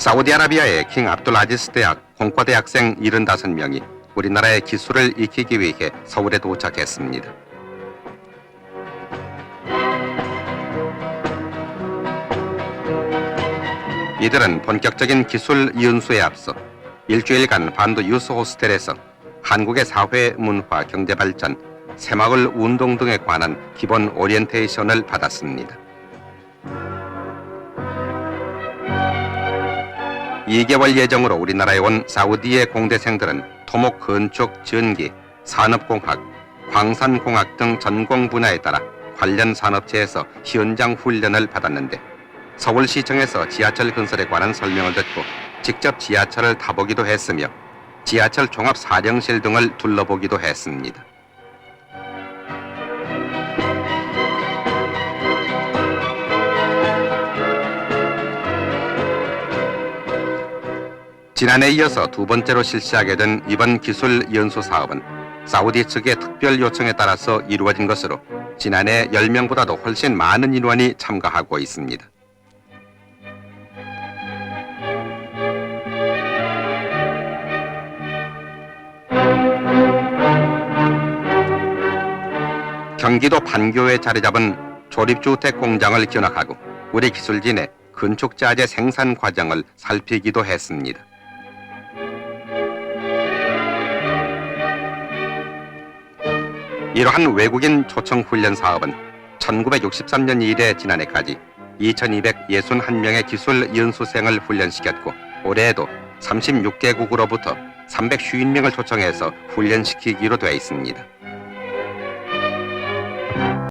사우디아라비아의 킹 압둘 아지스 대학 공과대 학생 75명이 우리나라의 기술을 익히기 위해 서울에 도착했습니다. 이들은 본격적인 기술 연수에 앞서 일주일간 반도 유스 호스텔에서 한국의 사회, 문화, 경제 발전, 새마을 운동 등에 관한 기본 오리엔테이션을 받았습니다. 2개월 예정으로 우리나라에 온 사우디의 공대생들은 토목 건축, 전기, 산업공학, 광산공학 등 전공 분야에 따라 관련 산업체에서 현장 훈련을 받았는데 서울시청에서 지하철 건설에 관한 설명을 듣고 직접 지하철을 타보기도 했으며 지하철 종합 사령실 등을 둘러보기도 했습니다. 지난해 이어서 두 번째로 실시하게 된 이번 기술 연수 사업은 사우디 측의 특별 요청에 따라서 이루어진 것으로 지난해 10명보다도 훨씬 많은 인원이 참가하고 있습니다. 경기도 판교에 자리 잡은 조립주택 공장을 견학하고 우리 기술진의 건축자재 생산 과정을 살피기도 했습니다. 이러한 외국인 초청 훈련 사업은 1963년 이래 지난해까지 2261명의 기술 연수생을 훈련시켰고 올해에도 36개국으로부터 350명을 초청해서 훈련시키기로 되어 있습니다.